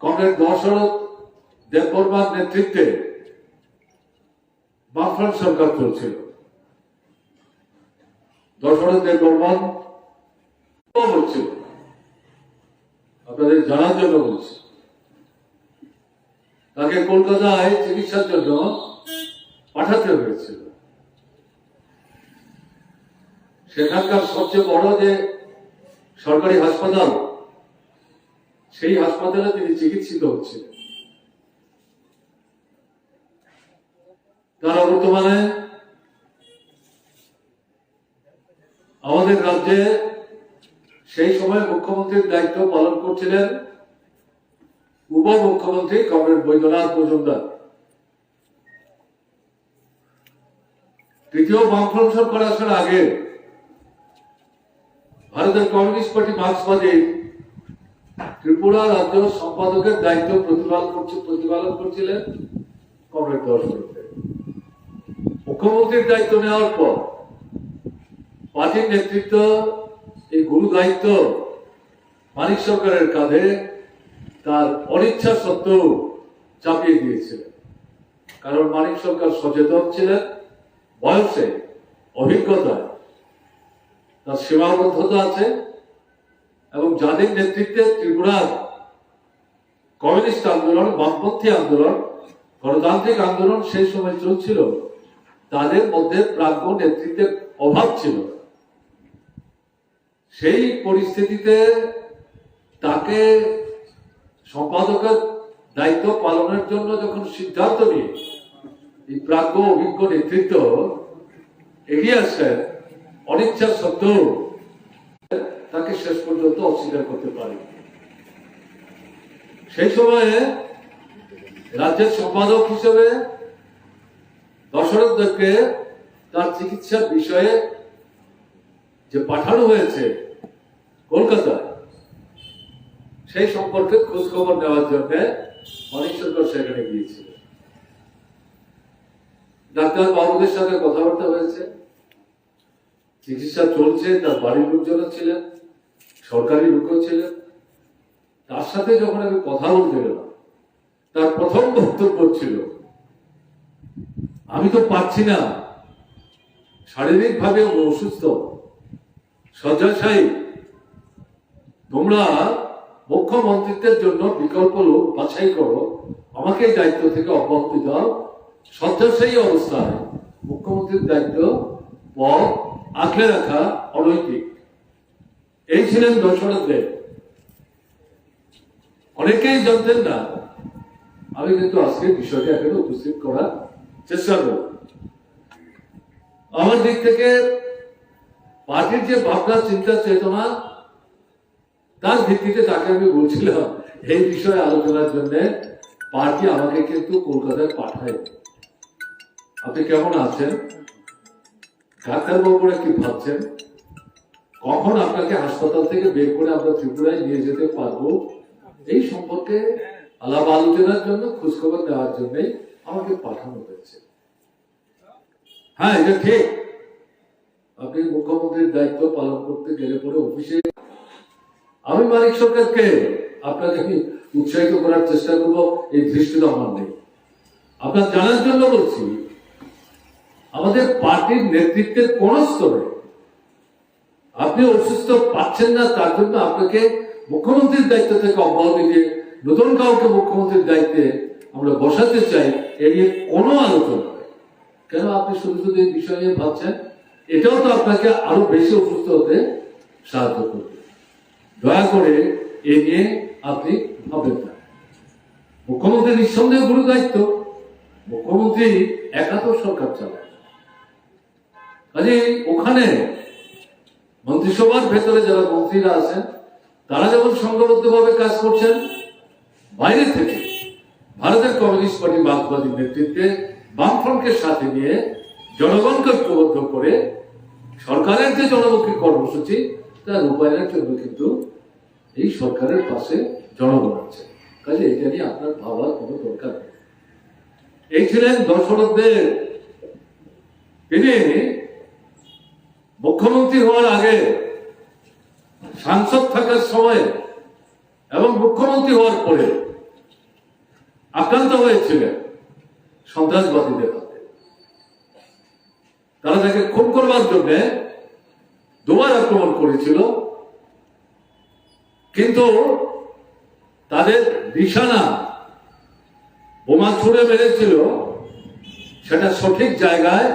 কংগ্রেস দশরথ দেববর্মার নেতৃত্বে বামফ্রন্ট সরকার চলছিল। দশরথ দেববর্মন হচ্ছিল আপনাদের জানার জন্য বলছি। তাকে কলকাতায় চিকিৎসার জন্য পাঠাতে হয়েছিল। সেখানকার সবচেয়ে বড় যে সরকারি হাসপাতাল সেই হাসপাতালে তিনি চিকিৎসিত হচ্ছিলেন। তারা বর্তমানে আমাদের রাজ্যে সেই সময় মুখ্যমন্ত্রীর দায়িত্ব পালন করছিলেন উপমুখ্যমন্ত্রী কমরেড বৈদ্যনাথ মজুমদার। তৃতীয় বামফ্রন্ট সরকার আসার আগে ভারতের কমিউনিস্ট পার্টি মার্ক্সবাদী ত্রিপুরা রাজ্য সম্পাদকের দায়িত্ব প্রতিপালন করছে, প্রতিপালন করছিলেন কমরেড দর্শক মুখ্যমন্ত্রীর দায়িত্ব নেওয়ার পর পার্টির নেতৃত্ব এই গুরু দায়িত্ব মানিক সরকারের কাঁধে তার অনিচ্ছা সত্ত্বেও চাপিয়ে দিয়েছিলেন। কারণ মানিক সরকার সচেতন ছিলেন, বয়সে, অভিজ্ঞতায় তার সীমাবদ্ধতা আছে এবং যাদের নেতৃত্বে ত্রিপুরার কমিউনিস্ট আন্দোলন, বামপন্থী আন্দোলন, গণতান্ত্রিক আন্দোলন সেই সময় চলছিল, তাদের মধ্যে প্রাজ্ঞ নেতৃত্বের অভাব ছিল। সেই পরিস্থিতিতে তাকে সম্পাদকের দায়িত্ব পালনের জন্য যখন সিদ্ধান্ত নিয়ে এই প্রাজ্ঞ অভিজ্ঞ নেতৃত্ব এগিয়ে আসেন অনিচ্ছা সত্ত্বেও তাকে শেষ পর্যন্ত অস্বীকার করতে পারে। সেই সময়ে রাজ্যের সম্পাদক হিসেবে দশরথ দেবকে তার চিকিৎসার বিষয়ে যে পাঠানো হয়েছে কলকাতায়, সেই সম্পর্কে খোঁজ খবর নেওয়ার জন্য অনেক সরকার সেখানে গিয়েছিল। ডাক্তার বাবুদের সাথে কথাবার্তা হয়েছে। চিকিৎসা চলছে, তার বাড়ির লোকজন ছিলেন। সরকারি লোকও ছিলেন তার সাথে যখন আমি কথা বলতে গেলাম, তার প্রথম বক্তব্য ছিল, আমি তো পাচ্ছি না। শারীরিক ভাবে অসুস্থ। শয্যাশায়ী তোমরা মুখ্যমন্ত্রিত্বের জন্য বিকল্প লোক বাছাই করো। আমাকে দায়িত্ব থেকে অব্যাহতি দাও। শয্যাশায়ী অবস্থায় মুখ্যমন্ত্রীর দায়িত্ব পদ আঁকড়ে রাখা অনৈতিক। এই ছিলেন দশরথ দেব। অনেকেই জানতেন না, আমি কিন্তু আজকে বিষয়টা এখানে উপস্থিত করার চেষ্টা করব। আমার দিক থেকে পার্টির যে ভাবনা, চিন্তা, চেতনা, তার ভিত্তিতে তাকে আমি বলছিলাম, এই বিষয়ে আলোচনার জন্য পার্টি আমাকে কিন্তু কলকাতায় পাঠায়। আপনি কেমন আছেন? ডাক্তারবাবুরা কি ভাবছেন? কখন আপনাকে হাসপাতাল থেকে বের করে আমরা ত্রিপুরায় নিয়ে যেতে পারব? এই সম্পর্কে আলাপ আলোচনার জন্য, খোঁজখবর দেওয়ার জন্যই আমাকে পাঠানো হয়েছে। হ্যাঁ এটা ঠিক। আপনি মুখ্যমন্ত্রীর দায়িত্ব পালন করতে গেলে পরে অফিসে আমি মানিক সরকারকে আপনাকে আমি উৎসাহিত করার চেষ্টা করব, এই দৃষ্টিটা আমার নেই। আপনার জানার জন্য বলছি, আমাদের পার্টির নেতৃত্বের কোন স্তরে আপনি অসুস্থ পাচ্ছেন না, তার জন্য আপনাকে মুখ্যমন্ত্রীর দায়িত্ব থেকে অব্যাহতি দিয়ে নতুন কাউকে মুখ্যমন্ত্রীর দায়িত্বে আমরা বসাতে চাই, এ নিয়ে কোনো আলোচনা কেন আপনি শুধু শুধু এই বিষয় নিয়ে ভাবছেন? এটাও তো আপনাকে আরও বেশি অসুস্থ হতে সাহায্য করবে। দয়া করে এ নিয়ে আপনি ভাবেন না। মুখ্যমন্ত্রী নিঃসন্দেহে গুরু দায়িত্ব, মুখ্যমন্ত্রী একাত্তর সরকার চালায়। কাজে ওখানে মন্ত্রিসভার ভেতরে যারা মন্ত্রীরা আছেন, তারা যেমন সংঘবদ্ধভাবে কাজ করছেন, বাইরে থেকে ভারতের কমিউনিস্ট পার্টি মার্ক্সবাদী নেতৃত্বে বামফ্রন্টকে সাথে নিয়ে জনগণকে ঐক্যবদ্ধ করে সরকারের যে জনমুখী কর্মসূচি, তা রূপায়ণের জন্য কিন্তু এই সরকারের পাশে জনগণ আছে। কাজে এটা নিয়ে আপনার ভাবার কোনো দরকার নেই। এই ছিলেন দশরথদের তিনি মুখ্যমন্ত্রী হওয়ার আগে সাংসদ থাকার সময় এবং মুখ্যমন্ত্রী হওয়ার পরে আক্রান্ত হয়েছিলেন সন্ত্রাসবাদীদের হাতে। তারা তাকে খুন করবার জন্য দুবার আক্রমণ করেছিল, কিন্তু তাদের নিশানা বোমা ছুড়ে মেরেছিল, সেটা সঠিক জায়গায়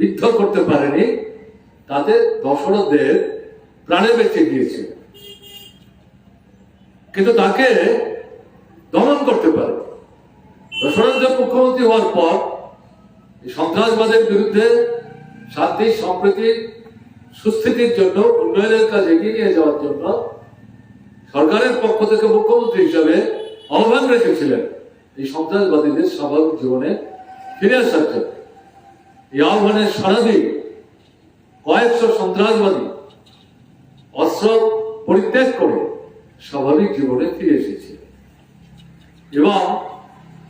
বিদ্ধ করতে পারেনি। তাতে দশরথদের প্রাণে বেঁচে গিয়েছিল কিন্তু তাকে দমন করতে পারে। দশরথদেব মুখ্যমন্ত্রী হওয়ার পর সন্ত্রাসবাদের বিরুদ্ধে শান্তি, সম্প্রীতি, সুস্থিতির জন্য, উন্নয়নের কাজ এগিয়ে নিয়ে যাওয়ার জন্য সরকারের পক্ষ থেকে মুখ্যমন্ত্রী হিসাবে আহ্বান রেখেছিলেন এই সন্ত্রাসবাদীদের স্বাভাবিক জীবনে ফিরে আসার জন্য। এই আহ্বানের সারা দিয়ে কয়েকশো সন্ত্রাসবাদী অস্ত্র পরিত্যাগ করে স্বাভাবিক জীবনে ফিরে এসেছে। এবং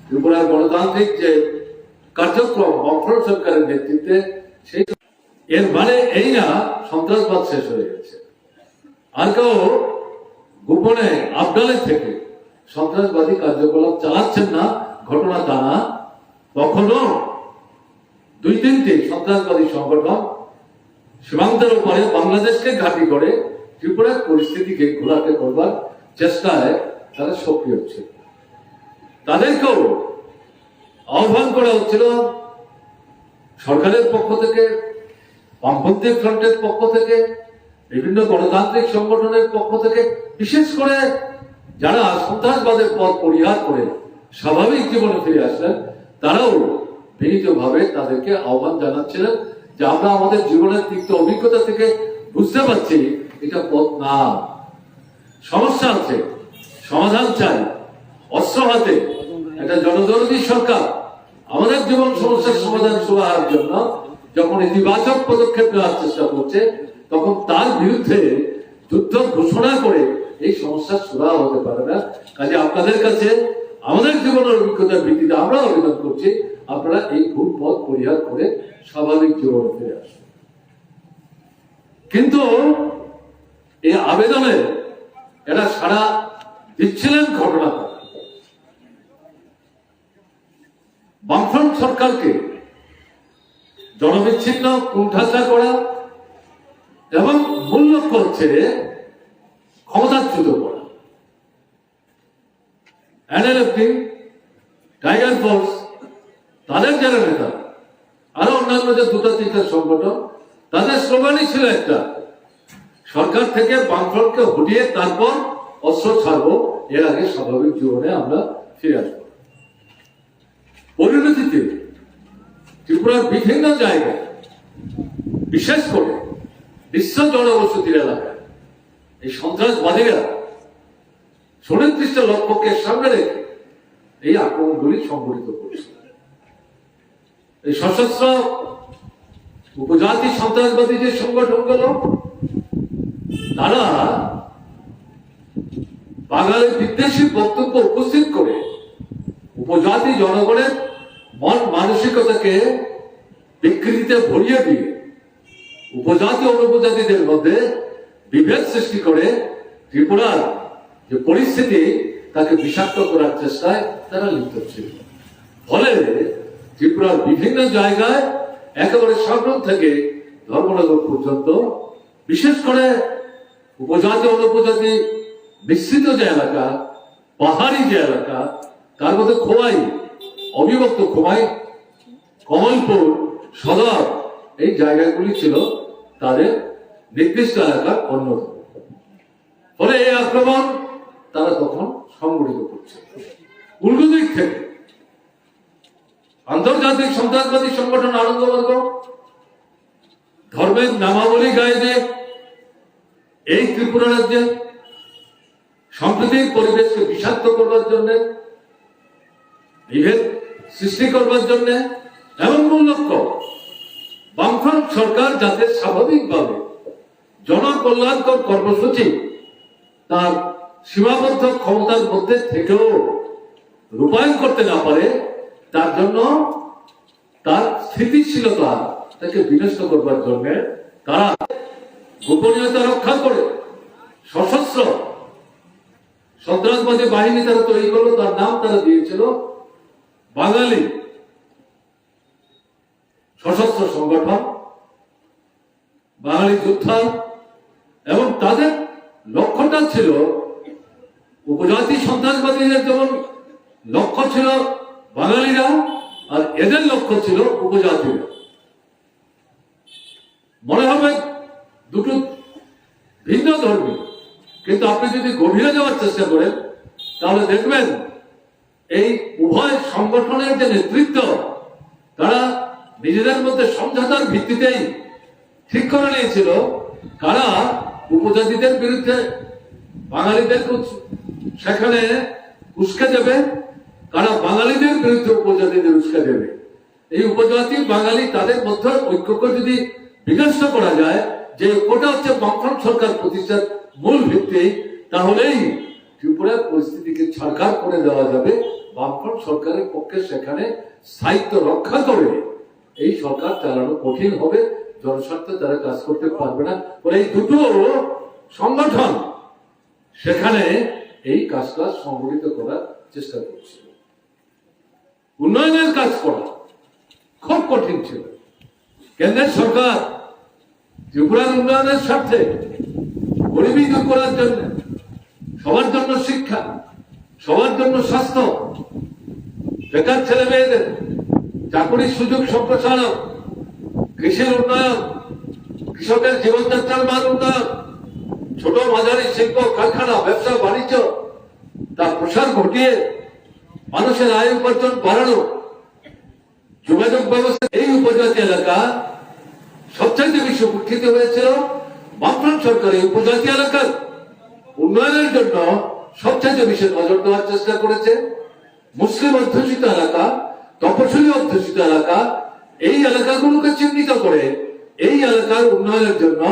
ত্রিপুরার গণতান্ত্রিক যে কার্যক্রম অক্ষর সরকারের নেতৃত্বে সেই এর মানে এই না সন্ত্রাসবাদ শেষ হয়ে গেছে। আর কেউ গোপনে আবডালে থেকে সন্ত্রাসবাদী কার্যকলাপ চালাচ্ছেন না, ঘটনা তা না তখনও দুই তিনটি সন্ত্রাসবাদী সংগঠন সীমান্তের উপরে বাংলাদেশকে ঘাঁটি করে ত্রিপুরার পরিস্থিতিকে ঘোলাটে করবার চেষ্টায় তারা সক্রিয় ছিল। তাদেরকেও আহ্বান করা হচ্ছিল সরকারের পক্ষ থেকে, বামপন্থী ফ্রন্টের পক্ষ থেকে, বিভিন্ন গণতান্ত্রিক সংগঠনের পক্ষ থেকে, বিশেষ করে যারা সন্ত্রাসবাদের পথ পরিহার করে স্বাভাবিক জীবনে ফিরে আসলেন, তারাও বিনীতভাবে তাদেরকে আহ্বান জানাচ্ছিলেন যে আমরা আমাদের জীবনের তিক্ত অভিজ্ঞতা থেকে বুঝতে পারছি এটা পথ না। সমস্যা আছে, সমাধান চাই, অস্ত্র হাতে। একটা জনদরদী সরকার। আমাদের জীবন সমস্যার সমাধান সুরাহার জন্য যখন ইতিবাচক পদক্ষেপ নেওয়ার চেষ্টা করছে, তখন তার বিরুদ্ধে যুদ্ধ ঘোষণা করে এই সমস্যার সুরাহা হতে পারে না। কাজে আপনাদের কাছে আমাদের জীবনের অভিজ্ঞতার ভিত্তিতে আমরা আবেদন করছি। আপনারা এই ভুল পথ পরিহার করে স্বাভাবিক জীবনে ফিরে আসুন। কিন্তু এই আবেদনে এরা সারা দিচ্ছিলেন ঘটনা বামফ্রন্ট সরকারকে জনবিচ্ছিন্ন কুণ্ঠাসা করা এবং মূল লক্ষ্য হচ্ছে ক্ষমতাচ্যুত করা। এনএলএফটি টাইগার ফোর্স তাদের যারা নেতা, আরও অন্যান্য যে দুটো তিনটা সংগঠন, তাদের স্লোগানই ছিল একটা। সরকার থেকে বামফ্রন্টকে হটিয়ে তারপর অস্ত্র ছাড়বো, এর আগে স্বাভাবিক জীবনে আমরা ফিরে আসব। পরিণতিতে ত্রিপুরার বিভিন্ন জায়গায়, বিশেষ করে বিশ্ব জনবসতির এলাকায়, এই সন্ত্রাসবাদীরা সুনির্দিষ্ট লক্ষ্যকে সামনে রেখে এই আক্রমণগুলি সংঘটিত করছে এই সশস্ত্র উপজাতি সন্ত্রাসবাদী যে সংগঠনগুলো, তারা বাঙালির বিদ্বেষী বক্তব্য উপস্থিত করে উপজাতি জনগণের মন মানসিকতাকে বিকৃতিতে ভরিয়ে দিয়ে উপজাতি অনুপজাতিদের মধ্যে বিভেদ সৃষ্টি করে ত্রিপুরার যে পরিস্থিতি তাকে বিষাক্ত করার চেষ্টায় তারা লিপ্ত ছিল। ফলে ত্রিপুরার বিভিন্ন জায়গায় একেবারে সাগর থেকে ধর্মনগর পর্যন্ত, বিশেষ করে উপজাতি, অনুপজাতি মিশ্রিত যে এলাকা, পাহাড়ি যে এলাকা, তার মধ্যে খোয়াই, অবিভক্ত খোয়াই, কমলপুর, সদর, এই জায়গাগুলি ছিল তাদের নির্দিষ্ট এলাকার অন্যতম। ফলে এই আক্রমণ তারা তখন সংগঠিত করছে। উল্টো দিক থেকে আন্তর্জাতিক সন্ত্রাসবাদী সংগঠন আনন্দবর্গ ধর্মের নামাবলী গায়ে এই ত্রিপুরা রাজ্যে সম্প্রীতির পরিবেশকে বিষাক্ত করবার জন্য, বিভেদ সৃষ্টি করবার জন্য এমন মূল লক্ষ্য, বামফ্রন্ট সরকার যাতে স্বাভাবিকভাবে জনকল্যাণকর কর্মসূচি তার সীমাবদ্ধ ক্ষমতার মধ্যে থেকেও রূপায়ণ করতে না পারে, তার জন্য তার স্থিতিশীলতা তাকে বিনষ্ট করবার জন্য তারা গোপনীয়তা রক্ষা করে, সশস্ত্র সন্ত্রাসবাদী বাহিনী তারা তৈরি করল, তার নাম তারা দিয়েছিল বাঙালি সশস্ত্র সংগঠন, বাঙালি যোদ্ধা এবং তাদের লক্ষ্যটা ছিল উপজাতি সন্ত্রাসবাদীদের যেমন লক্ষ্য ছিল বাঙালিরা, আর এদের লক্ষ্য ছিল উপজাতিরা। মনে হবে দুটো ভিন্ন ধর্মী, কিন্তু আপনি যদি গভীরে যাওয়ার চেষ্টা করেন, তাহলে দেখবেন এই উভয় সংগঠনের যে নেতৃত্ব, তারা নিজেদের মধ্যে সমঝোতার ভিত্তিতেই ঠিক করে নিয়েছিল কারা উপজাতিদের বিরুদ্ধে বাঙালিদের সেখানে উস্কে দেবে কারা বাঙালিদের বিরুদ্ধে উপজাতিদের উস্কে দেবে। এই উপজাতি বাঙালি তাদের মধ্যে ঐক্যকে যদি বিকশিত করা যায়, যে ওটা হচ্ছে বামফ্রন্ট সরকার প্রতিষ্ঠার মূল ভিত্তি, তাহলেই ত্রিপুরার পরিস্থিতিকে ছাড়খাড় করে দেওয়া যাবে। বামফ্রন্ট সরকারের পক্ষে সেখানে স্থায়িত্ব রক্ষা করে এই সরকার চালানো কঠিন হবে। জনস্বার্থে তারা কাজ করতে পারবে না। এই দুটো সংগঠন সেখানে এই কাজটা সংগঠিত করার চেষ্টা করছিল উন্নয়নের কাজ করা খুব কঠিন ছিল। কেন্দ্রের সরকার ত্রিপুরার উন্নয়নের স্বার্থে গরিবী দূর করার জন্য, সবার জন্য শিক্ষা, সবার জন্য স্বাস্থ্য, বেকার ছেলে মেয়েদের চাকরির সুযোগ সম্প্রসারণ, কৃষির উন্নয়ন, কৃষকের জীবনযাত্রার মান উন্নয়ন ছোট মাঝারি শিল্প কারখানা, ব্যবসা, বাণিজ্য, তার প্রসার ঘটিয়ে মানুষের আয় উপার্জন বাড়ানো। যোগাযোগ ব্যবস্থা এই উপজাতি এলাকা সবচেয়ে বেশি উপকৃত হয়েছিল বামফ্রন্ট সরকার এই উপজাতি এলাকার উন্নয়নের জন্য সবচেয়ে বেশি নজর দেওয়ার চেষ্টা করেছে। মুসলিম অধ্যুষিত এলাকা, তপশিলি অধ্যুষিত এলাকা, এই এলাকাগুলোকে চিহ্নিত করে এই এলাকার উন্নয়নের জন্য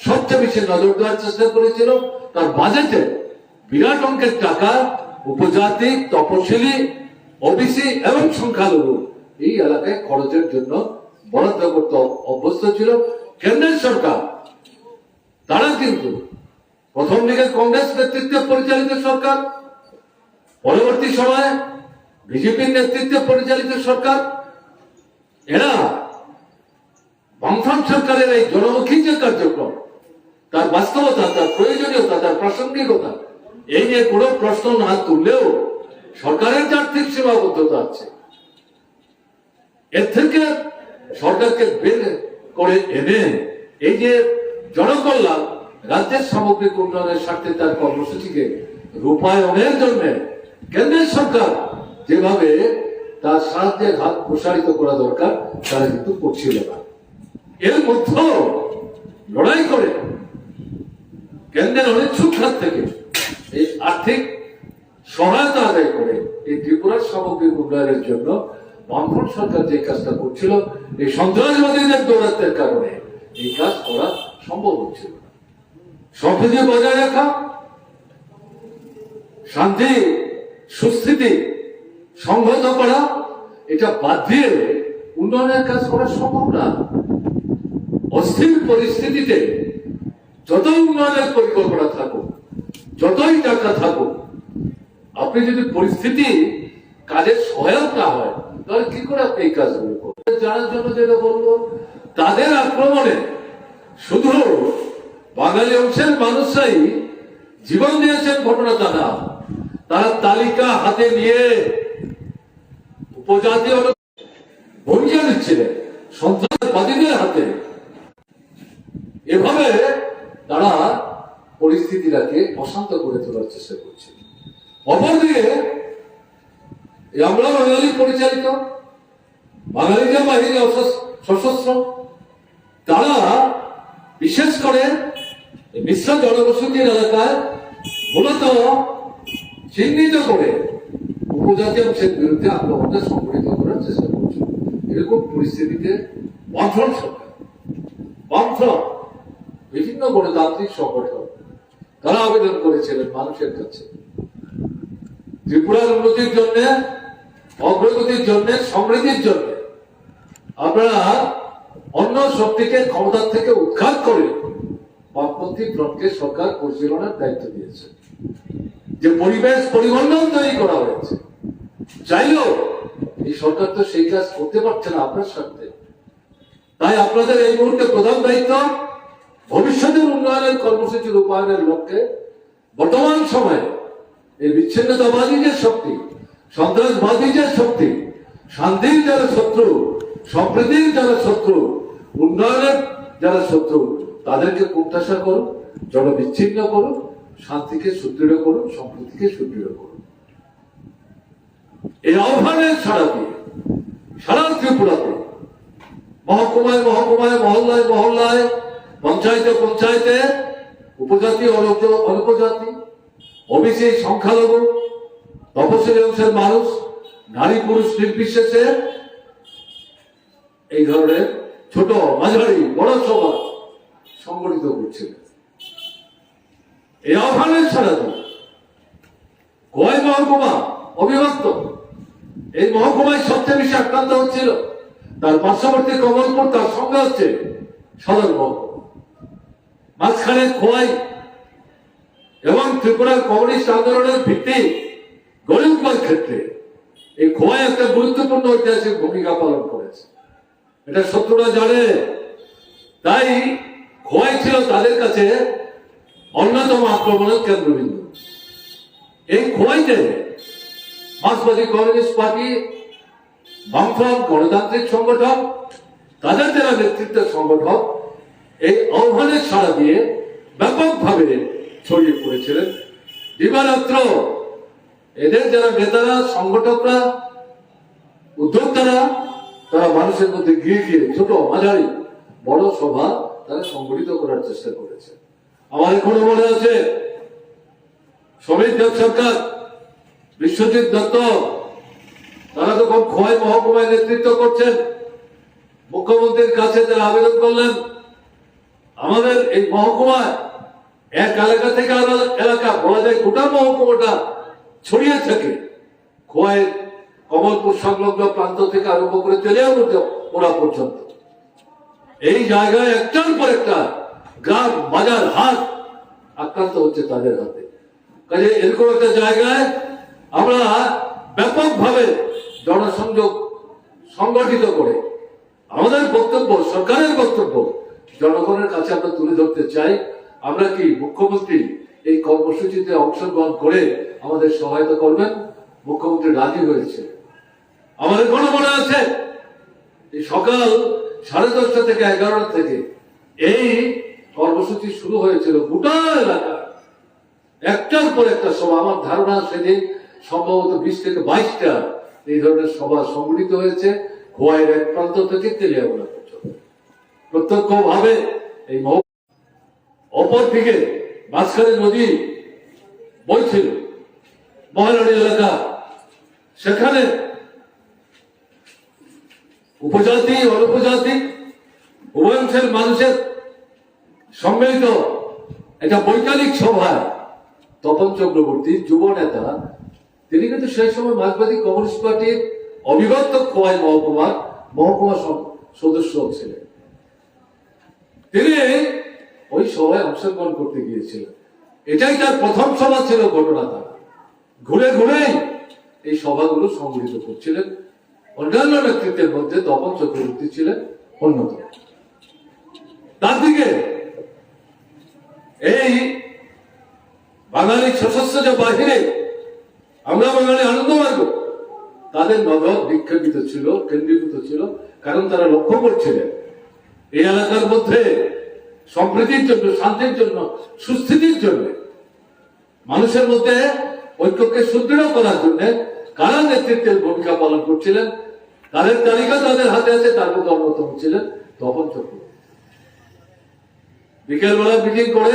সবচেয়ে বেশি নজর দেওয়ার চেষ্টা করেছিল তার বাজেটে বিরাট অঙ্কের টাকা, উপজাতি, তপশিলি ওবিসি এবং সংখ্যালঘু। এই এলাকায় খরচের জন্য বরাদ্দ করতে অভ্যস্ত ছিল কেন্দ্রের সরকার। তারা কিন্তু প্রথম দিকে কংগ্রেস নেতৃত্বে পরিচালিত সরকার, পরবর্তী সময়ে বিজেপির নেতৃত্বে পরিচালিত সরকার। এরা বামফ্রন্ট সরকারের এই জনমুখী যে কার্যক্রম তার বাস্তবতা, তার প্রয়োজনীয়তা, তার প্রাসঙ্গিকতা এই নিয়ে কোনো প্রশ্ন না তুললেও সরকারের আর্থিক সীমাবদ্ধতা আছে, এর থেকে সরকারকে বের করে এনে এই যে জনকল্যাণ, রাজ্যের সামগ্রিক উন্নয়নের স্বার্থে তার কর্মসূচিকে রূপায়ণের জন্য কেন্দ্রের সরকার যেভাবে তার সাহায্যের হাত প্রসারিত করা দরকার, তারা কিন্তু করছিল না। এর মধ্যেও লড়াই করে কেন্দ্রের অনিচ্ছুক হাত থেকে এই আর্থিক সহায়তা আদায় করে এই ত্রিপুরার সামগ্রিক উন্নয়নের জন্য বামফ্রন্ট সরকার যে কাজটা করছিল, এই সন্ত্রাসবাদীদের দৌরাত্মের কারণে এই কাজ করা সম্ভব হচ্ছিল না। বজায় রাখা, শান্তি, সুস্থিতি, সংহত করা, এটা বাদ দিয়ে উন্নয়নের কাজ করা সম্ভব না। অস্থির পরিস্থিতিতে যত উন্নয়নের পরিকল্পনা থাকুক, যতই টাকা থাকুক, আপনি যদি পরিস্থিতি কাজের সহায়ক না হয়, তাহলে কি করে আপনি এই কাজগুলো করবেন? জানার জন্য যেটা বলব, তাদের আক্রমণে শুধু বাঙালি অংশের মানুষরাই জীবন দিয়েছেন ঘটনা তারা। তারা তালিকা হাতে নিয়ে উপজাতি ভূমিকা দিচ্ছিলেন সন্ত্রাসবাদীদের হাতে। এভাবে তারা পরিস্থিতিটাকে অশান্ত করে তোলার চেষ্টা করছে। অপরদিকে আমরা বাঙালি পরিচালিত বাঙালি যে বাহিনী সশস্ত্র, তারা বিশেষ করে মিশ্র জনবসতির এলাকায় মূলত চিহ্নিত করে উপজাতি অংশের বিরুদ্ধে আক্রমণটা সংগঠিত করার চেষ্টা করছে। এরকম পরিস্থিতিতে বামফ্রন্ট সরকার বামফ্রন্ট বিভিন্ন গণতান্ত্রিক সংগঠন, তারা আবেদন করেছিলেন মানুষের কাছে। ত্রিপুরার উন্নতির জন্য, অগ্রগতির জন্য, সমৃদ্ধির জন্য আপনারা অন্য শক্তিকে ক্ষমতার থেকে উৎখাত করে বামপন্থী ফ্রন্টকে সরকার পরিচালনার দায়িত্ব দিয়েছে। যে পরিবেশ পরিমণ্ডল তৈরি করা হয়েছে, চাইলেও এই সরকার তো সেই কাজ করতে পারছে না আপনার সাথে তাই আপনাদের এই মুহূর্তে প্রধান দায়িত্ব ভবিষ্যতের উন্নয়নের কর্মসূচি রূপায়ণের লক্ষ্যে বর্তমান সময়ে এই বিচ্ছিন্নতাবাদী যে শক্তি, সন্ত্রাসবাদী যে শক্তি, শান্তির যারা শত্রু সম্প্রীতির যারা শত্রু, উন্নয়নের যারা শত্রু, তাদেরকে প্রত্যাশা করুন জন বিচ্ছিন্ন করুন, শান্তিকে সুদৃঢ় করুন সম্প্রীতিকে সুদৃঢ় করুন। এই আহ্বানের ছাড়া দিয়ে সারা ত্রিপুরাতে মহকুমায় মহকুমায়, মহল্লায় মহল্লায় পঞ্চায়েতে পঞ্চায়েতে, উপজাতি অল্পজাতি ওবিসি সংখ্যালঘু, তপশিলি অংশের মানুষ, নারী পুরুষ নির্বিশেষে এই ধরনের ছোট, মাঝারি, বড় সভা সংগঠিত করছিলেন এই আহ্বানের ছাড়া দিয়ে কয় মহকুমা অবিভক্ত? এই মহকুমায় সবচেয়ে বেশি আক্রান্ত হচ্ছিল তার পার্শ্ববর্তী কমলপুর, তার সঙ্গে হচ্ছে সদর মহকুমা। মাঝখানে খোয়াই এবং ত্রিপুরা কমিউনিস্ট আন্দোলনের ভিত্তি উঠবার ক্ষেত্রে এই খোয়াই একটা গুরুত্বপূর্ণ ঐতিহাসিক ভূমিকা পালন করেছে। এটা শত্রুরা জানে। তাই খোয়াই ছিল তাদের কাছে অন্যতম আক্রমণের কেন্দ্রবিন্দু। এই খোয়াইতে মার্ক্সবাদী কমিউনিস্ট পার্টি, বামফ্রন্ট গণতান্ত্রিক সংগঠন, তাদের যারা নেতৃত্বের সংগঠন এই আহ্বানের সাড়া দিয়ে ব্যাপকভাবে ছড়িয়ে পড়েছিলেন। দিবারাত্র এদের যারা নেতারা, সংগঠকরা, উদ্যোক্তারা, তারা মানুষের মধ্যে গিয়ে গিয়ে ছোট, মাঝারি, বড় সভা তারা সংগঠিত করার চেষ্টা করেছে। আমার এখনও মনে আছে, সমীর দেব সরকার, বিশ্বজিৎ দত্ত, তারা তখন খোয়াই মহকুমায় নেতৃত্ব করছেন। মুখ্যমন্ত্রীর কাছে তারা আবেদন করলেন আমাদের এই মহকুমায় এক এলাকা থেকে আলাদা এলাকা, বলা যায় গোটা মহকুমাটা ছড়িয়ে থাকে। খোয়াই, কমলপুর সংলগ্ন প্রান্ত থেকে আরম্ভ করে তেলিয়া ওরা পর্যন্ত। এই জায়গায় একটার পর একটা গ্রাম, বাজার, হাট আক্রান্ত হচ্ছে তাদের হাতে। কাজে এরকম একটা জায়গায় আমরা ব্যাপকভাবে জনসংযোগ সংগঠিত করে আমাদের বক্তব্য, সরকারের বক্তব্য জনগণের কাছে আমরা তুলে ধরতে চাই। আমরা কি মুখ্যমন্ত্রী এই কর্মসূচিতে অংশগ্রহণ করে আমাদের সহায়তা করবেন? মুখ্যমন্ত্রী রাজি হয়েছে। আমাদের কোনো মনে আছে সকাল সাড়ে দশটা থেকে এগারোটা থেকে এই কর্মসূচি শুরু হয়েছিল গোটা এলাকা একটার পর একটা সভা। আমার ধারণা সেদিন সম্ভবত বিশ থেকে বাইশটা এই ধরনের সভা সংগঠিত হয়েছে। খোয়াইয়ের এক প্রান্ত থেকে পর্যন্ত প্রত্যক্ষ ভাবে এই মহ অপর দিকে মাঝখানে নদী বইছিল, মহারানী এলাকা। সেখানে উপজাতি, অনুপজাতি, উভয়ংশের মানুষের সম্মিলিত একটা বৈজ্ঞানিক সভায় তপন চক্রবর্তী, যুব নেতা, তিনি কিন্তু সেই সময় মার্ক্সবাদী কমিউনিস্ট পার্টির অবিভক্ত খোয়াই মহকুমার মহকুমা সদস্য ছিলেন। তিনি ওই সভায় অংশগ্রহণ করতে গিয়েছিলেন। এটাই তার প্রথম সভা ছিল ঘটনা ঘুরে ঘুরেই এই সভাগুলো সংগঠিত করছিলেন। অন্যান্য নেতৃত্বের মধ্যে তপন চক্রবর্তী ছিলেন অন্যতম। তার দিকে এই বাঙালি সশস্ত্র যে বাহিরে আমরা বাঙালি আনন্দ মার্গ, তাদের নজর বিক্ষেপিত ছিল, কেন্দ্রীভূত ছিল, কারণ তারা লক্ষ্য করছিলেন এই এলাকার মধ্যে সম্প্রীতির জন্য, শান্তির জন্য, সুস্থিতির জন্য মানুষের মধ্যে ঐক্যকে সুদৃঢ় করার জন্য কারা নেতৃত্বের ভূমিকা পালন করছিলেন, তাদের তালিকা তাদের হাতে আছে, তার মধ্যে অন্যতম ছিলেন তপন চক্রবর্তী। বিকেলবেলা মিটিং করে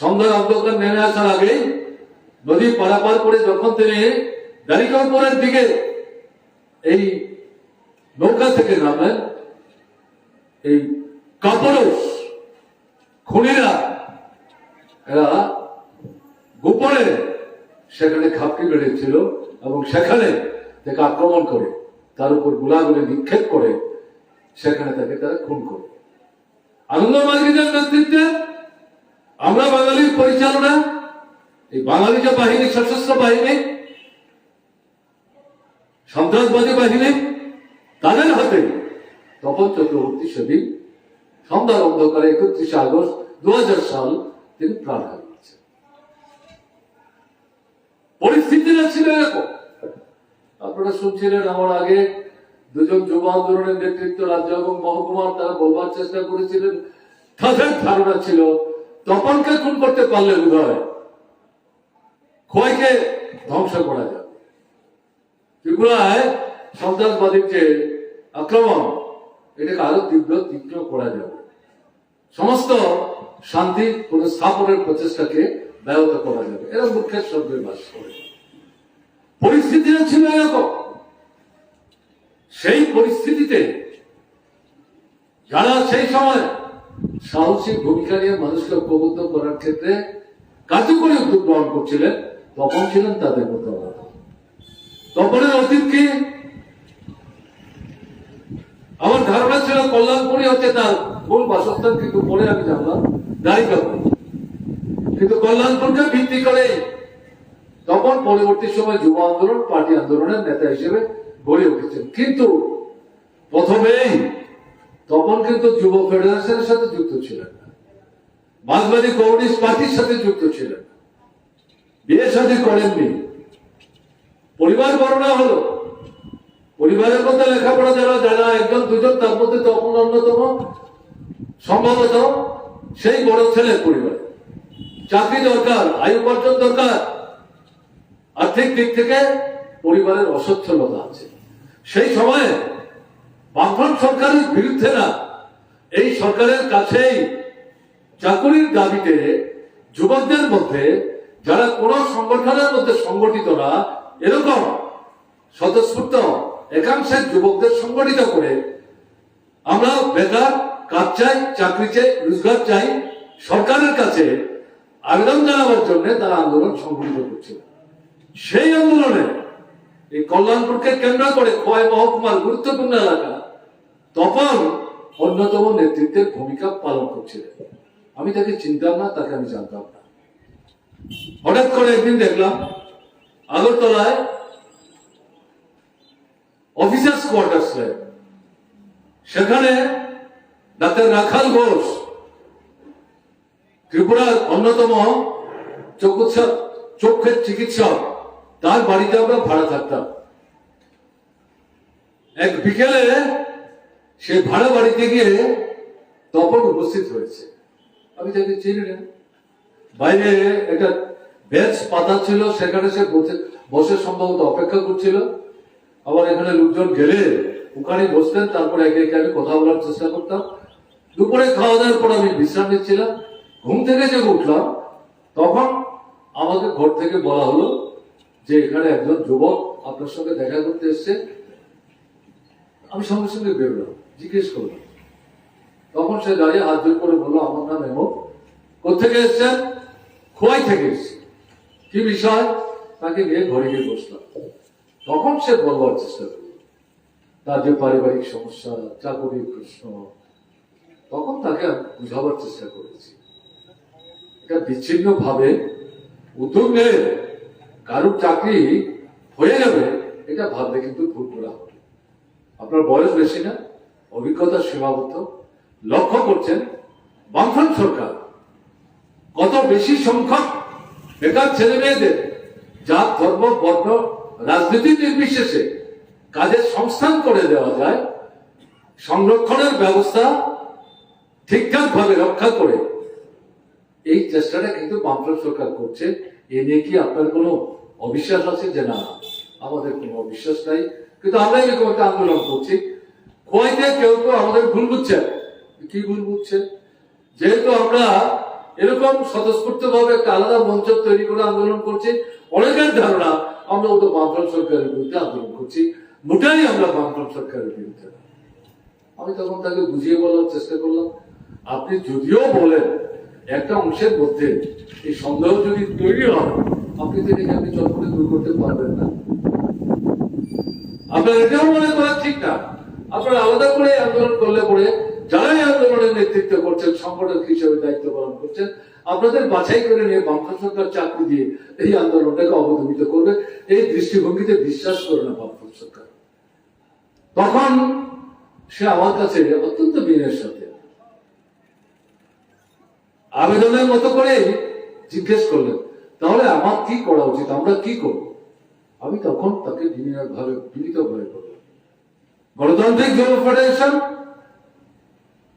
সন্ধ্যার অন্ধকার নেমে আসার আগেই নদী পারাপার করে যখন তিনি ব্যারিকম্পরের দিকে এই নৌকা থেকে নামেন এই কাপড়স খুনিরা, এরা গোপনে সেখানে খাপটি বেড়েছিল এবং সেখানে তাকে আক্রমণ করে, তার উপর গোলাগুলি নিক্ষেপ করে, সেখানে তাকে তারা খুন করে। আনন্দ মার্গিদের নেতৃত্বে আমরা বাঙালির পরিচালনা, এই বাঙালি যে বাহিনী, সশস্ত্র বাহিনী, সন্ত্রাসবাদী বাহিনী, তাদের হাতে তপন চক্রবর্তী সেদিন সন্ধ্যার অন্ধকারে একত্রিশে আগস্ট দু সাল তিনি প্রাণ হারিয়েছেন। পরিস্থিতিটা ছিল এরকম। আপনারা শুনছিলেন আমার আগে দুজন যুব আন্দোলনের নেতৃত্ব রাজ্য এবং মহকুমার তারা বলবার চেষ্টা করেছিলেন। তাদের ধারণা ছিল, তপনকে খুন করতে পারলে বোধহয় খোয়াইকে ধ্বংস করা যাবে। ত্রিপুরায় সন্ত্রাসবাদীর যে আক্রমণ এটাকে আরও তীব্র তীব্র করা যাবে। সমস্ত শান্তি পুনঃস্থাপনের প্রচেষ্টাকে ব্যাহত করা যাবে। এরা মুখ্যের শব্দে বাস করে। পরিস্থিতিটা ছিল এরকম। সেই পরিস্থিতিতে যারা সেই সময় সাহসিক ভূমিকা নিয়ে মানুষকে ঐক্যবদ্ধ করার ক্ষেত্রে কার্যকরী উদ্যোগ গ্রহণ করছিলেন, তখন ছিলেন তাদের মতো তপনের অতীত কি আমার ধারণা ছিল কল্যাণপুরি হচ্ছে তার মূল বাসস্থান, কিন্তু পরে আমি জানলাম দাঁড়িকাপুর কিন্তু কল্যাণপুরকে ভিত্তি করে তখন পরবর্তী সময় যুব আন্দোলন, পার্টি আন্দোলনের নেতা হিসেবে গড়ে উঠেছেন কিন্তু প্রথমেই তখন কিন্তু যুব ফেডারেশনের সাথে যুক্ত ছিলেন না। মার্ক্সবাদী কমিউনিস্ট পার্টির সাথে যুক্ত ছিলেন। বিয়ে শাদী করেননি। পরিবার বর্ণনা হলো। পরিবারের মধ্যে লেখাপড়া যারা যারা একজন, দুজন, তার মধ্যে তখন অন্যতম সম্ভবত সেই বড় ছেলের পরিবার। চাকরি দরকার, আয়ু উপার্জন দরকার, আর্থিক দিক থেকে পরিবারের অসচ্ছলতা আছে। সেই সময়ে বামফ্রন্ট সরকারের বিরুদ্ধে না, এই সরকারের কাছেই চাকুরির দাবিতে যুবকদের মধ্যে, যারা কোন সংগঠনের মধ্যে সংগঠিত না, এরকম স্বতঃস্ফূর্ত একাংশের যুবকদের সংগঠিত করে আমরা বেকার কাজ চাই চাকরি চাই রোজগার চাই, সরকারের কাছে আবেদন জানাবার জন্য তারা আন্দোলন সংগঠিত করছিল। সেই আন্দোলনে এই কল্যাণপুরকে কেন্দ্র করে খোয়াই মহকুমার গুরুত্বপূর্ণ এলাকা তখন অন্যতম নেতৃত্বের ভূমিকা পালন করছিলেন আমি তাকে চিনতাম না, তাকে আমি জানতাম না। হঠাৎ করে একদিন দেখলাম আগরতলায় অফিসার্স কোয়ার্টার্স। সেখানে ডাক্তার রাখাল ঘোষ, ত্রিপুরার অন্যতম চক্ষুৎসব চক্ষের চিকিৎসক। তার বাড়িতে আমরা ভাড়া থাকতাম। এক বিকেলে সে ভাড়া বাড়িতে গিয়ে তপন উপস্থিত হয়েছে। আমি তাকে চিনি না। বাইরে একটা বেঞ্চ পাতা ছিল, সেখানে সে বসে সম্ভবত অপেক্ষা করছিল। আবার এখানে লোকজন গেলে ওখানে বসতেন, তারপরে একে একে আমি কথা বলার চেষ্টা করতাম। দুপুরে খাওয়া দাওয়ার পর আমি বিশ্রাম নিচ্ছিলাম। ঘুম থেকে যে উঠলাম, তখন আমাকে ঘর থেকে বলা হলো যে এখানে একজন যুবক আপনার সঙ্গে দেখা করতে এসছে। আমি সঙ্গে সঙ্গে বেরোলাম, জিজ্ঞেস করলাম। তখন সে দাঁড়িয়ে হাত জোর করে বলল, আমার নাম এমন কোথেকে এসছেন? খোয়াই থেকে এসছে। কি বিষয়? তাকে নিয়ে ঘরে গিয়ে বসলাম। তখন সে বলবার চেষ্টা করবে তার যে পারিবারিক সমস্যা, চাকরির প্রশ্ন, তখন তাকে বুঝাবার চেষ্টা করেছি। এটা বিচ্ছিন্ন ভাবে উদ্যোগ নিয়ে কারোর চাকরি হয়ে যাবে, এটা ভাবলে কিন্তু ভুল করা হবে। আপনার বয়স বেশি না, অভিজ্ঞতা সীমাবদ্ধ। লক্ষ্য করছেন, বামফ্রন্ট সরকার কত বেশি সংখ্যক বেকার ছেলে মেয়েদের জাত ধর্ম, বর্ণ রাজনীতি নির্বিশেষে কাজের সংস্থান করে দেওয়া যায়, সংরক্ষণের ব্যবস্থা ঠিকঠাক ভাবে রক্ষা করে। এই চেষ্টাটা কিন্তু বামফ্রন্ট সরকার করছে। এ নিয়ে কি আপনার কোনো অবিশ্বাস আছে? যে না, আমাদের কোনো অবিশ্বাস নাই। কিন্তু আমরা এরকম একটা আন্দোলন করছি। খোয়াইতে কেউ কেউ আমাদের ভুল বুঝছে কি ভুল বুঝছে যেহেতু আমরা এরকম স্বতঃস্ফূর্ত ভাবে একটা আলাদা মঞ্চ তৈরি করে আন্দোলন করছি, অনেকের ধারণা আমরা ওটা বামফ্রন্ট সরকারের বিরুদ্ধে আন্দোলন করছি। মোটাই আমরা বামফ্রন্ট সরকারের বিরুদ্ধে আমি তখন তাকে বুঝিয়ে বলার চেষ্টা করলাম। আপনি যদিও বলেন, একটা অংশের মধ্যে এই সন্দেহ যদি তৈরি হয়, আপনি তো এটাকে আপনি দূর করতে পারবেন না। আপনার এটাও মনে করা ঠিক না। আপনারা আলাদা করে আন্দোলন করলে পরে যারাই আন্দোলনের নেতৃত্ব করছেন, সংগঠক হিসেবে দায়িত্ব পালন করছেন। আপনাদের বাছাই করে নিয়ে বামফ্রন্ট সরকার চাকরি দিয়ে এই আন্দোলনটাকে অবদমিত করবে, এই দৃষ্টিভঙ্গিতে বিশ্বাস করে না বামফ্রন্ট সরকার। তখন সে আমার কাছে অত্যন্ত বিনয়ের সাথে আবেদনের মতো করে জিজ্ঞেস করলেন, তাহলে আমার কি করা উচিত? আমরা কি করব? আমি তখন তাকে বিনয় ভাবে বিনীত ভাবে বললাম, গণতান্ত্রিক যুব ফেডারেশন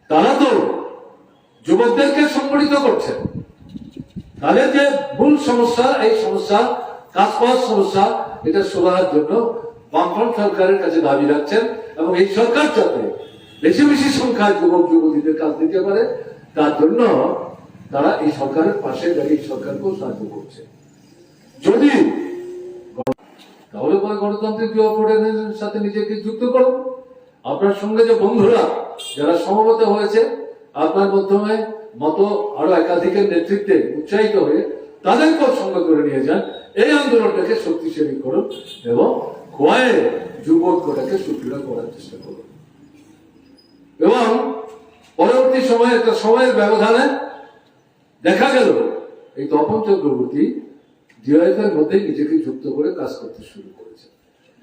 তারা তো যুবকদেরকে সংগঠিত করছে। তাদের যে মূল সমস্যা, এই সমস্যা কাজ পাওয়ার সমস্যা, এটা সুরাহার জন্য বামফ্রন্ট সরকারের কাছে দাবি রাখছেন এবং এই সরকার যাতে বেশি বেশি সংখ্যায় যুবক, যুবতীদের কাজ দিতে পারে, তার জন্য তারা এই সরকারের পাশে দাঁড়িয়ে সরকারকেও সাহায্য করছে। যদি তাহলে পরে গণতান্ত্রিক ফেডারেশনের সাথে নিজেকে যুক্ত করো। আপনার সঙ্গে যে বন্ধুরা যারা সমবেত হয়েছে আপনার মাধ্যমে মতো আরও একাধিকের নেতৃত্বে উৎসাহিত হয়ে তাদেরকেও সঙ্গে করে নিয়ে যান। এই আন্দোলনটাকে শক্তিশালী করুন এবং খোয়াই যুব ঐক্যটাকে সুদৃঢ় করার চেষ্টা করুন। এবং পরবর্তী সময়ে একটা সময়ের ব্যবধানে দেখা গেল, এই তপন চক্রবর্তী ডিওএফ এর মধ্যে নিজেকে যুক্ত করে কাজ করতে শুরু করেছে।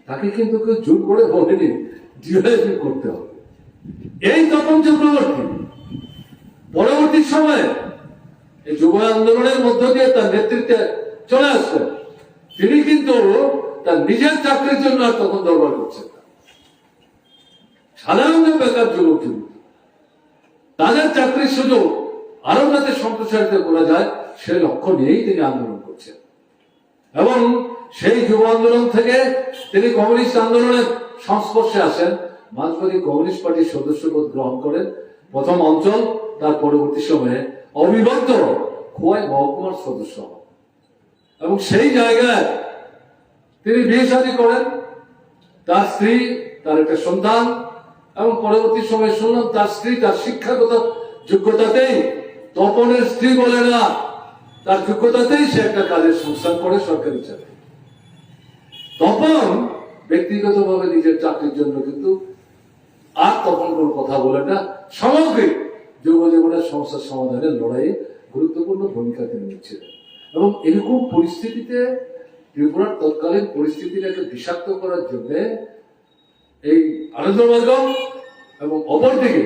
তাকে কিন্তু কেউ জোর করে বলেনি ডিওএফ করতে হবে। এই তপন চক্রবর্তী পরবর্তী সময়ে এই যুব আন্দোলনের মধ্য দিয়ে তার নেতৃত্বে চলে আসছেন। তিনি কিন্তু তার নিজের চাকরির জন্য আর তখন দরবার করছেন সাধারণ যে বেকার যুবক যুবতী তাদের চাকরির সুযোগ আরও যাতে সম্প্রসারিত করা যায়, সে লক্ষ্য নিয়েই তিনি আন্দোলন করছেন। এবং সেই যুব আন্দোলন থেকে তিনি কমিউনিস্ট আন্দোলনের সংস্পর্শে আসেন। মাঝবাদী কমিউনিস্ট পার্টির সদস্যপদ গ্রহণ করেন। প্রথম অঞ্চল তার পরবর্তী সময়ে অবিভক্ত খোয়াই মহকুমার সদস্য এবং সেই জায়গায় তিনি বিয়ে শাদী করেন, তার স্ত্রী, তার একটা সন্তান, এবং পরবর্তী সময় শুনলাম তার স্ত্রী তার শিক্ষাগত যোগ্যতাতেই তপনের স্ত্রী বলে না, তার যোগ্যতাতেই সে একটা কাজের সংস্থান করে সরকারি চাকরি। তপন ব্যক্তিগতভাবে নিজের চাকরির জন্য কিন্তু আর তখন কোনো কথা বলে না সামগ্রিক যুব সমস্যার সমাধানের লড়াইয়ে গুরুত্বপূর্ণ ভূমিকা তিনি নিচ্ছিলেন। এবং এরকম পরিস্থিতিতে ত্রিপুরার তৎকালীন পরিস্থিতিটাকে বিষাক্ত করার জন্য এই আনন্দবর্গ এবং অপরদিকে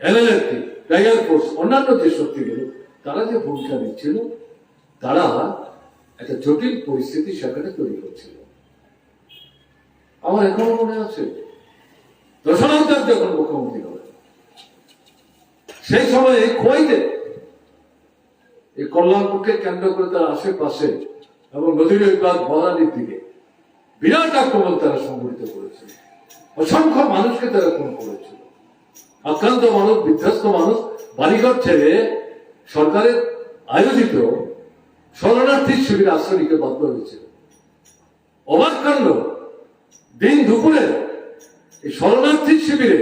এলএলএফটি, টাইগার ফোর্স, অন্যান্য যে শক্তিগুলো, তারা যে ভূমিকা নিচ্ছিল, তারা একটা জটিল পরিস্থিতি সেখানে তৈরি করছিল। আমার এখনও মনে আছে দশরথ যখন মুখ্যমন্ত্রী সেই সময় খোয়াইতে এই কল্যাণপুরকে কেন্দ্র করে তার আশেপাশে এবং নদীর বিভাগ বহানির দিকে বিরাট আক্রমণ তারা সংগঠিত করেছিল। অসংখ্য মানুষকে তারা খুন করেছিল। আক্রান্ত মানুষ, বিধ্বস্ত মানুষ বাড়িঘর ছেড়ে সরকারের আয়োজিত শরণার্থী শিবিরে আশ্রয় নিতে বাধ্য হয়েছিল। অবাক কাণ্ড, দিন দুপুরে এই শরণার্থী শিবিরে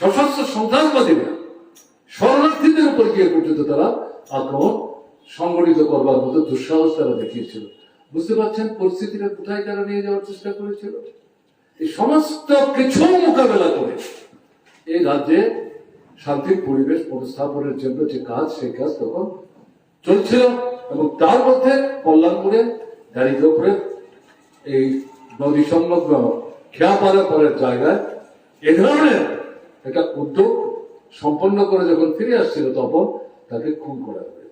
সশস্ত্র সন্ত্রাসবাদীরা শরণার্থীদের উপর গিয়ে পর্যন্ত তারা আক্রমণ সংগঠিত করবার মতো দুঃসাহস তারা দেখিয়েছিল। বুঝতে পারছেন পরিস্থিতিটা কোথায় তারা নিয়ে যাওয়ার চেষ্টা করেছিল? এই সমস্ত কিছু মোকাবেলা করে এই রাজ্যে শান্তির পরিবেশ প্রতিস্থাপনের জন্য যে কাজ, সেই কাজ তখন চলছিল এবং তার মধ্যে কল্যাণপুরে দাঁড়িয়ে উপরে এই নদী সংলগ্ন খেয়াপাড়া পরের জায়গায় এ ধরনের একটা উদ্যোগ সম্পন্ন করে যখন ফিরে আসছিল তখন তাকে খুন করা হয়